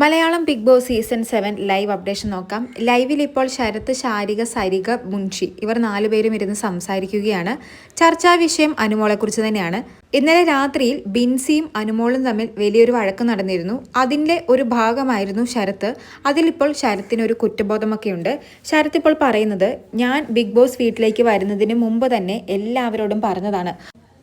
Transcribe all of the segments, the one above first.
Malayalam Bigg Boss season seven live updation നോക്കാം. ലൈവിൽ ഇപ്പോൾ ശരത് ശാരിക സരിക മുൻഷി ഇവർ നാലുപേരും ഇരുന്ന് സംസാരിക്കുകയാണ്. ചർച്ചാ വിഷയം അനുമോളെക്കുറിച്ച് തന്നെയാണ്. ഇന്നലെ രാത്രിയിൽ ബിൻസിയും അനുമോളും തമ്മിൽ വലിയൊരു വഴക്ക് നടന്നിരുന്നു. അതിന്റെ ഒരു ഭാഗമായിരുന്നു ശരത്ത്. അതിലിപ്പോൾ ശരത്തിന് ഒരു കുറ്റബോധമൊക്കെയുണ്ട്. ശരത്ത് ഇപ്പോൾ പറയുന്നത് ഞാൻ ബിഗ് ബോസ് വീട്ടിലേക്ക് വരുന്നതിന് മുമ്പ് തന്നെ എല്ലാവരോടും പറഞ്ഞതാണ്.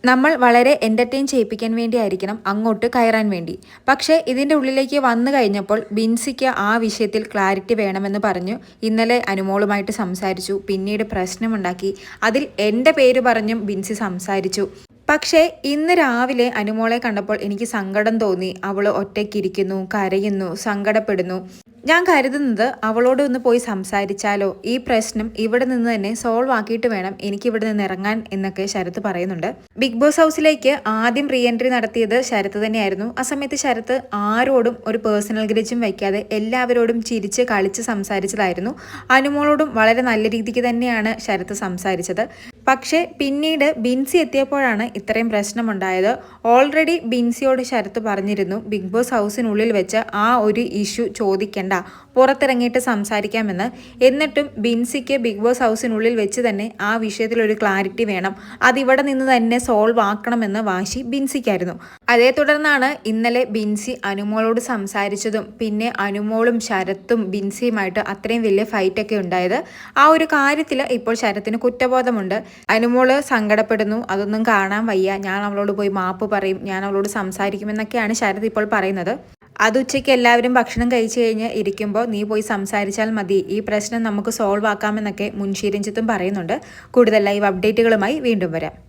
നമ്മൾ വളരെ എന്റർടൈൻ ചെയ്യിപ്പിക്കാൻ വേണ്ടി ആയിരിക്കണം അങ്ങോട്ട് കയറാൻ വേണ്ടി. പക്ഷേ ഇതിന്റെ ഉള്ളിലേക്ക് വന്നു കഴിഞ്ഞപ്പോൾ ബിൻസിക്ക് ആ വിഷയത്തിൽ ക്ലാരിറ്റി വേണമെന്ന് പറഞ്ഞു. ഇന്നലെ അനുമോളുമായിട്ട് സംസാരിച്ചു. പിന്നീട് പ്രശ്നമുണ്ടാക്കി. അതിൽ എന്റെ പേര് പറഞ്ഞും ബിൻസി സംസാരിച്ചു. പക്ഷേ ഇന്ന് രാവിലെ അനുമോളെ കണ്ടപ്പോൾ എനിക്ക് സങ്കടം തോന്നി. അവൾ ഒറ്റയ്ക്കിരിക്കുന്നു കരയുന്നു സങ്കടപ്പെടുന്നു. ഞാൻ കരുതുന്നത് അവളോട് ഒന്ന് പോയി സംസാരിച്ചാലോ? ഈ പ്രശ്നം ഇവിടെ നിന്ന് തന്നെ സോൾവ് ആക്കിയിട്ട് വേണം എനിക്ക് ഇവിടെ നിന്ന് ഇറങ്ങാൻ എന്നൊക്കെ ശരത്ത് പറയുന്നുണ്ട്. ബിഗ് ബോസ് ഹൗസിലേക്ക് ആദ്യം റീ എൻട്രി നടത്തിയത് ശരത്ത് തന്നെയായിരുന്നു. ആ സമയത്ത് ശരത്ത് ആരോടും ഒരു പേഴ്സണൽ ഗ്രജും വയ്ക്കാതെ എല്ലാവരോടും ചിരിച്ച് കളിച്ച് സംസാരിച്ചതായിരുന്നു. അനുമോളോടും വളരെ നല്ല രീതിക്ക് തന്നെയാണ് ശരത്ത് സംസാരിച്ചത്. പക്ഷേ പിന്നീട് ബിൻസി എത്തിയപ്പോഴാണ് ഇത്രയും പ്രശ്നമുണ്ടായത്. ഓൾറെഡി ബിൻസിയോട് ശരത്ത് പറഞ്ഞിരുന്നു ബിഗ് ബോസ് ഹൗസിനുള്ളിൽ വെച്ച് ആ ഒരു ഇഷ്യൂ ചോദിക്കേണ്ട പുറത്തിറങ്ങിയിട്ട് സംസാരിക്കാമെന്ന്. എന്നിട്ടും ബിൻസിക്ക് ബിഗ് ബോസ് ഹൗസിനുള്ളിൽ വെച്ച് തന്നെ ആ വിഷയത്തിൽ ഒരു ക്ലാരിറ്റി വേണം. അതിവിടെ നിന്ന് തന്നെ സോൾവ് ആക്കണമെന്ന് വാശി ബിൻസിക്കായിരുന്നു. അതേ തുടർന്നാണ് ഇന്നലെ ബിൻസി അനുമോളോട് സംസാരിച്ചതും പിന്നെ അനുമോളും ശരത്തും ബിൻസിയുമായിട്ട് അത്രയും വലിയ ഫൈറ്റൊക്കെ ഉണ്ടായത്. ആ ഒരു കാര്യത്തിൽ ഇപ്പോൾ ശരത്തിന് കുറ്റബോധമുണ്ട്. അനുമോൾ സങ്കടപ്പെടുന്നു അതൊന്നും കാണാൻ വയ്യ. ഞാൻ അവളോട് പോയി മാപ്പ് പറയും. ഞാൻ അവളോട് സംസാരിക്കുമെന്നൊക്കെയാണ് ശരത് ഇപ്പോൾ പറയുന്നത്. അത് ഉച്ചയ്ക്ക് എല്ലാവരും ഭക്ഷണം കഴിച്ചു കഴിഞ്ഞ് ഇരിക്കുമ്പോൾ നീ പോയി സംസാരിച്ചാൽ മതി. ഈ പ്രശ്നം നമുക്ക് സോൾവ് ആക്കാമെന്നൊക്കെ മുൻഷി രഞ്ജിത്തും പറയുന്നുണ്ട്. കൂടുതൽ ലൈവ് അപ്ഡേറ്റുകളുമായി വീണ്ടും വരാം.